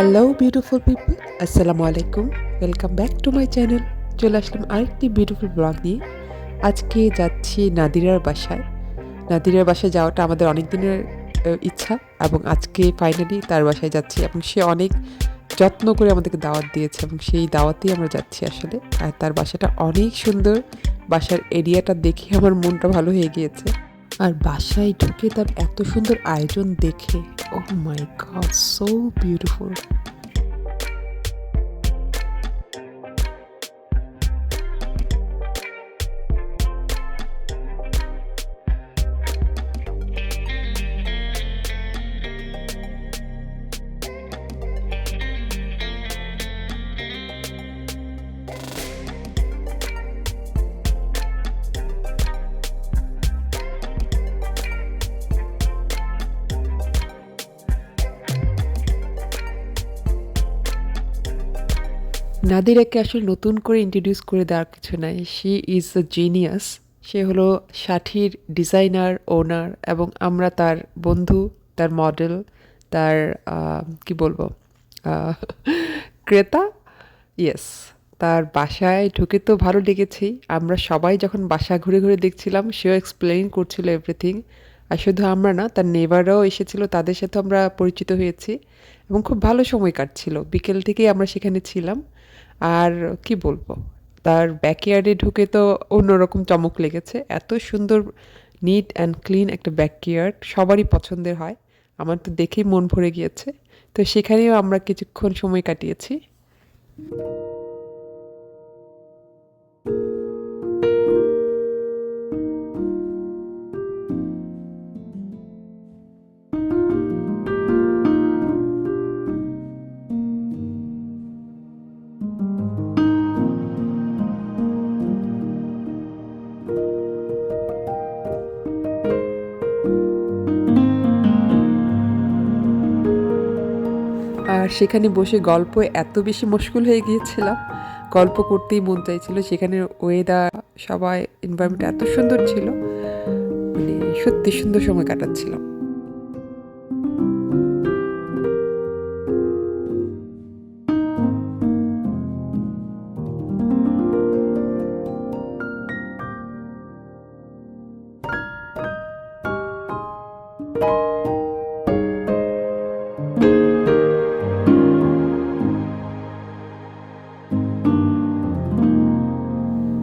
Hello beautiful people আসসালামু আলাইকুম welcome back to my channel চলে আসলাম আরেকটি বিউটিফুল ব্লগ নিয়ে। আজকে যাচ্ছি নাদিরার বাসায়। নাদিরার বাসায় যাওয়াটা আমাদের অনেক দিনের ইচ্ছা এবং আজকে ফাইনালি তার বাসায় যাচ্ছি এবং সে অনেক যত্ন করে আমাদেরকে দাওয়াত দিয়েছে এবং সেই দাওয়াতেই আমরা যাচ্ছি আসলে। আর তার বাসাটা অনেক সুন্দর। বাসার এরিয়াটা দেখে আমার মনটা ভালো হয়ে গিয়েছে। আর বাসায় ঢুকে তার এত সুন্দর আয়োজন দেখে oh my god so beautiful নাদিরাকে আসলে নতুন করে ইন্ট্রোডিউস করে দেওয়ার কিছু নাই। শি ইজ আ জিনিয়াস সে হলো ষাঠির ডিজাইনার ওনার এবং আমরা তার বন্ধু, তার মডেল তার কি বলব? ক্রেতা? ইয়েস তার বাসায় ঢুকে তো ভালো লেগেছেই। আমরা সবাই যখন বাসা ঘুরে ঘুরে দেখছিলাম, সেও এক্সপ্লেইন করছিল এভরিথিং আর শুধু আমরা না, তার নেবাররাও এসেছিল, তাদের সাথে আমরা পরিচিত হয়েছি এবং খুব ভালো সময় কাটছিল। বিকেল থেকেই আমরা সেখানে ছিলাম। আর কি বলব, তার ব্যাকইয়ার্ডে ঢুকে তো অন্যরকম চমক লেগেছে। এত সুন্দর নিট অ্যান্ড ক্লিন একটা ব্যাকইয়ার্ড সবারই পছন্দের হয়। আমার তো দেখেই মন ভরে গিয়েছে। তো সেখানেও আমরা কিছুক্ষণ সময় কাটিয়েছি। আর সেখানে বসে গল্প এত বেশি মুশকুল হয়ে গিয়েছিলাম। গল্প করতেই মন চাইছিল, সেখানে ওয়েদার সবাই এনভায়রনমেন্ট এত সুন্দর ছিল। মানে সত্যি সুন্দর সময় কাটাচ্ছিলাম।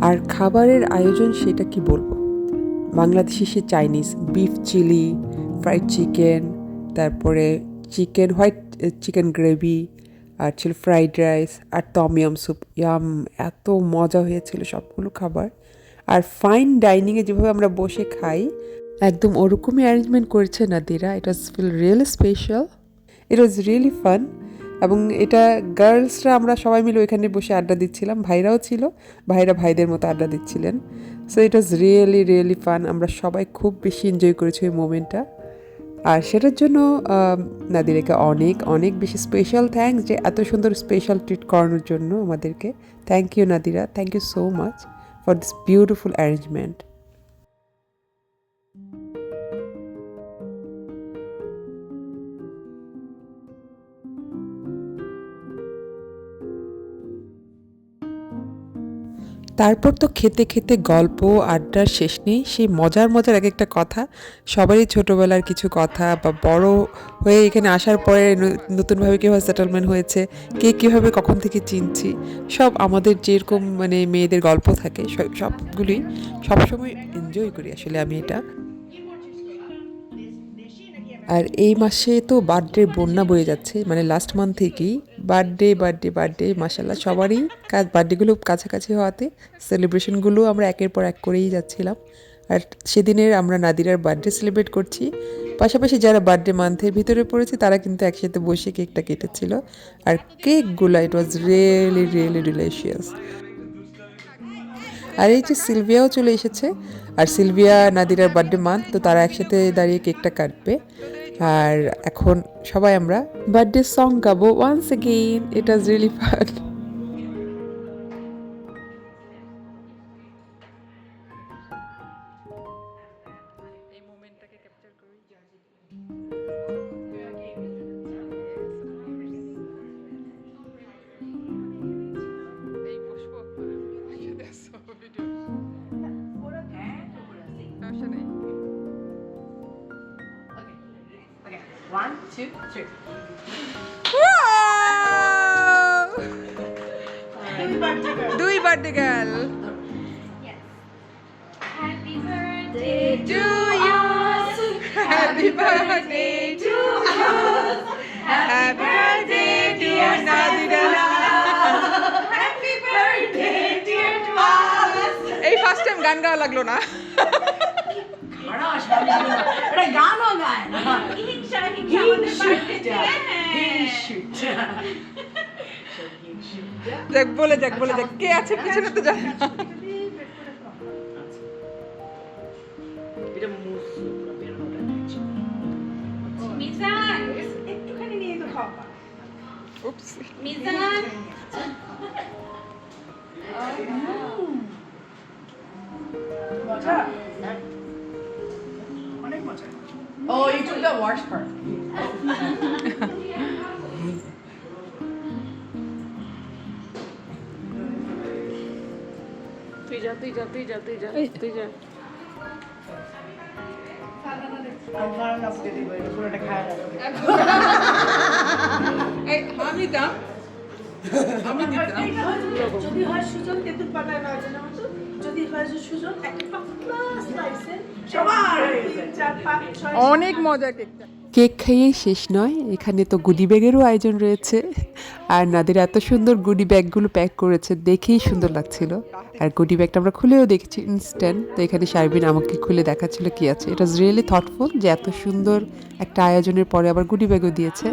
আর খাবারের আয়োজন সেটা কি বলব? বাংলাদেশি সে Chinese beef chilli fried chicken তারপরে চিকেন হোয়াইট চিকেন গ্রেভি আর ছিল ফ্রাইড রাইস আর টমিয়াম স্যুপ ইয়াম এত মজা হয়েছিল সবগুলো খাবার। আর ফাইন ডাইনিংয়ে যেভাবে আমরা বসে খাই, একদম ওরকমই অ্যারেঞ্জমেন্ট করেছে Nadira. It was feel real special it was really fun এবং এটা গার্লসরা আমরা সবাই মিলে ওইখানে বসে আড্ডা দিচ্ছিলাম। ভাইরাও ছিল, ভাইরা ভাইদের মতো আড্ডা দিচ্ছিলেন। So it was really really fun আমরা সবাই খুব বেশি এনজয় করেছি ওই মোমেন্টটা আর সেটার জন্য নাদিরাকে অনেক অনেক বেশি স্পেশাল থ্যাঙ্কস যে এত সুন্দর স্পেশাল ট্রিট করানোর জন্য আমাদেরকে। Thank you Nadira. Thank you so much for this beautiful arrangement তারপর তো খেতে খেতে গল্প, আড্ডার শেষ নেই, সেই মজার মজার এক একটা কথা। সবারই ছোটোবেলার কিছু কথা বা বড় হয়ে এখানে আসার পরে নতুনভাবে কীভাবে সেটেলমেন্ট হয়েছে, কে কীভাবে কখন থেকে চিনছি, সব আমাদের যেরকম মানে মেয়েদের গল্প থাকে, সব- সবগুলোই সবসময় এনজয় করি আসলে আমি এটা। আর এই মাসে তো বার্থডে বন্যা বয়ে যাচ্ছে মানে লাস্ট মান্থ থেকেই। বার্থডে বার্থডে বার্থডে মাসাল্লাহ সবারই কাজ, বার্থডেগুলো কাছাকাছি হওয়াতে সেলিব্রেশনগুলো আমরা একের পর এক করেই যাচ্ছিলাম। আর সেদিনের আমরা নাদিরার বার্থডে সেলিব্রেট করছি। পাশাপাশি যারা বার্থডে মান্থের ভিতরে পড়েছে, তারা কিন্তু একসাথে বসে কেকটা কেটেছিল। আর কেকগুলো it was really really delicious আর এই যে সিলভিয়াও চলে এসেছে, আর সিলভিয়া, নাদিরার বার্থডে মান্থ, তো তারা একসাথে দাঁড়িয়ে কেকটা কাটবে। আর এখন সবাই আমরা birthday song গাবো once again it was really fun One, two, three. Happy birthday, girl. দুই birthday girl Yes. Happy birthday to you. Happy birthday to you. Happy birthday dear Nadira. Happy birthday, dear Thomas. এই first time গান গাওয়া লাগলো না খাড়া স্বামী ছিল না। এটা গানও গায় না। হিংসা হিংসা আমাদের। সব হিংসুটটা। যাক বলে যাক বলে যাক কে আছে পিছনে তো জানি এটা মুসু, পুরো বেরোনোটা মিজান একটুখানি নিয়ে তো খাওয়া উপস মিজান। The worst part. তুই যা তুই যা তুই যা তুই যা তুই যা আমি না দাম আমি দিতাম যদি হয় সুজন তেঁতুল পাতায় হতো যদি হয় যে সুজন একটা পাতলা স্লাইসে সবার তিন যায়। চার পাঁচ ছয় অনেক মজা কেকটা। কেক খাইয়ে শেষ নয় এখানে তো গুডি ব্যাগেরও আয়োজন রয়েছে। আর নাদের এত সুন্দর গুডি ব্যাগগুলো প্যাক করেছে দেখেই সুন্দর লাগছিল। আর গুডি ব্যাগটা আমরা খুলেও দেখেছি ইনস্ট্যান্ট তো এখানে শারবিন আমাকে খুলে দেখাচ্ছিল কি আছে। এটা রিয়েলি থটফুল যে এত সুন্দর একটা আয়োজনের পরে আবার গুডি ব্যাগও দিয়েছে।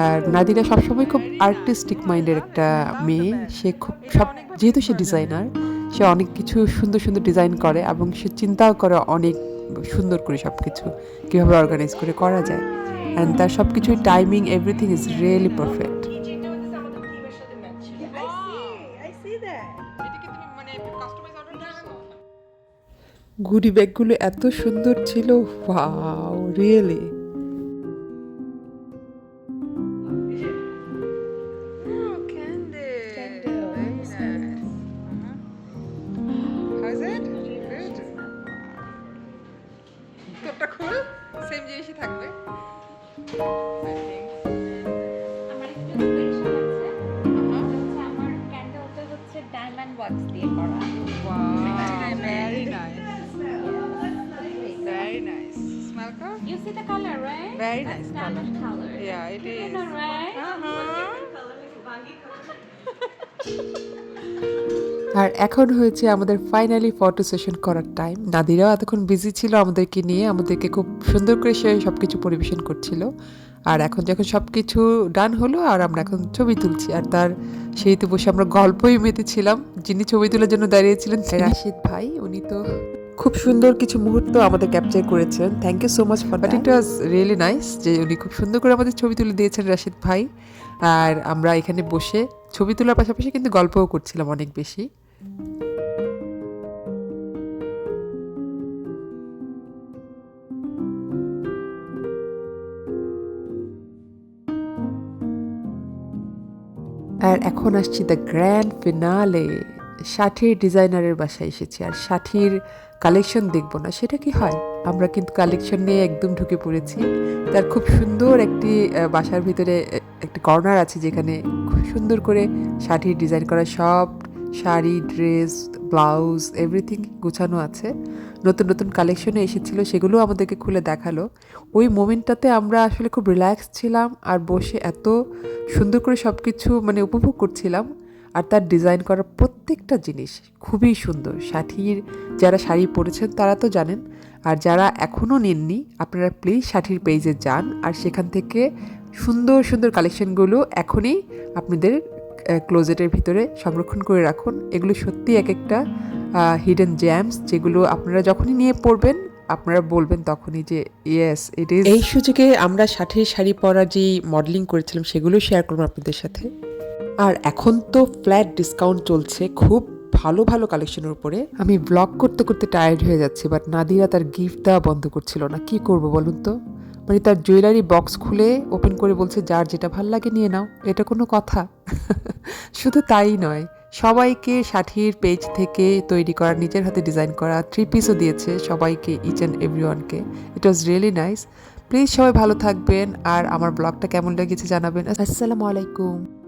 আর নাদিরা সবসময় খুব আর্টিস্টিক মাইন্ডের একটা মেয়ে। সে খুব সব যেহেতু সে ডিজাইনার সে অনেক কিছু সুন্দর সুন্দর ডিজাইন করে এবং সে চিন্তাও করে অনেক সুন্দর করে সব কিছু কীভাবে অর্গানাইজ করে করা যায় অ্যান্ড তার সব কিছুই timing everything is really perfect. Goody ব্যাগগুলো এত সুন্দর ছিল ওয়াও রিয়েলি সেম জিনিসই থাকবে ডায়মন্ড ওয়াক্স দিয়ে করা very nice very nice smell ka You see the color, right? Very That's nice color. color. yeah it is know, right? আর এখন হয়েছে আমাদের ফাইনালি ফটো সেশন করার টাইম নাদিরাও এতক্ষণ বিজি ছিল আমাদেরকে নিয়ে আমাদেরকে খুব সুন্দর করে সে সব কিছু পরিবেশন করছিল। আর এখন যখন সব কিছু ডান হলো আর আমরা এখন ছবি তুলছি আর তার সেই তো বসে আমরা গল্পই মেতেছিলাম। যিনি ছবি তোলার জন্য দাঁড়িয়েছিলেন রাশিদ ভাই উনি তো খুব সুন্দর কিছু মুহূর্ত আমাদের ক্যাপচার করেছেন। Thank you so much for but it was really nice যে উনি খুব সুন্দর করে আমাদের ছবি তুলে দিয়েছেন রাশিদ ভাই। আর আমরা এখানে বসে ছবি তোলার পাশাপাশি কিন্তু গল্পও করছিলাম অনেক বেশি। আর এখন আসছি দ্য গ্র্যান্ড ফিনালে ষাঠির ডিজাইনারের বাসায় এসেছি। আর ষাঠির কালেকশন দেখব না, সেটা কি হয়? আমরা কিন্তু কালেকশন নিয়ে একদম ঢুকে পড়েছি। তার খুব সুন্দর একটি বাসার ভিতরে একটি কর্নার আছে যেখানে খুব সুন্দর করে ষাঠির ডিজাইন করা সব শাড়ি, ড্রেস, ব্লাউজ এভরিথিং গুছানো আছে। নতুন নতুন কালেকশনে এসেছিল সেগুলো আমাদেরকে খুলে দেখাল। ওই মোমেন্টটাতে আমরা আসলে খুব রিল্যাক্স ছিলাম আর বসে এত সুন্দর করে সব কিছু মানে উপভোগ করছিলাম। আর তার ডিজাইন করা প্রত্যেকটা জিনিস খুবই সুন্দর। ষাঠির যারা শাড়ি পরেছেন, তারা তো জানেন। আর যারা এখনও নেননি, আপনারা প্লিজ ষাঠির পেজে যান। আর সেখান থেকে সুন্দর সুন্দর কালেকশনগুলো এখনই আপনাদের ক্লোজেটের ভিতরে সংরক্ষণ করে রাখুন। এগুলো সত্যি এক একটা হিডেন জ্যামস যেগুলো আপনারা যখনই নিয়ে পড়বেন, আপনারা বলবেন তখনই যে ইয়েস ইট ইজ এই সুযোগে আমরা ষাটের শাড়ি পরা যে মডেলিং করেছিলাম, সেগুলো শেয়ার করব আপনাদের সাথে। আর এখন তো ফ্ল্যাট ডিসকাউন্ট চলছে, খুব ভালো ভালো কালেকশনের উপরে। আমি ব্লগ করতে করতে টায়ার্ড হয়ে যাচ্ছি বাট নাদিরা তার গিফট দেওয়া বন্ধ করছিল না। কি করব বলুন তো? মানে তার জুয়েলারি বক্স খুলে ওপেন করে বলছে, যার যেটা ভালো লাগে নিয়ে নাও। এটা কোনো কথা। শুধু তাই নয়, সবাইকে ষাঠির পেজ থেকে তৈরি করা, নিজের হাতে ডিজাইন করা থ্রি পিসও দিয়েছে সবাইকে ইচ অ্যান্ড এভরি ওয়ানকে it was really nice please সবাই ভালো থাকবেন, আর আমার ব্লগটা কেমন লেগেছে জানাবেন। আসসালামু আলাইকুম।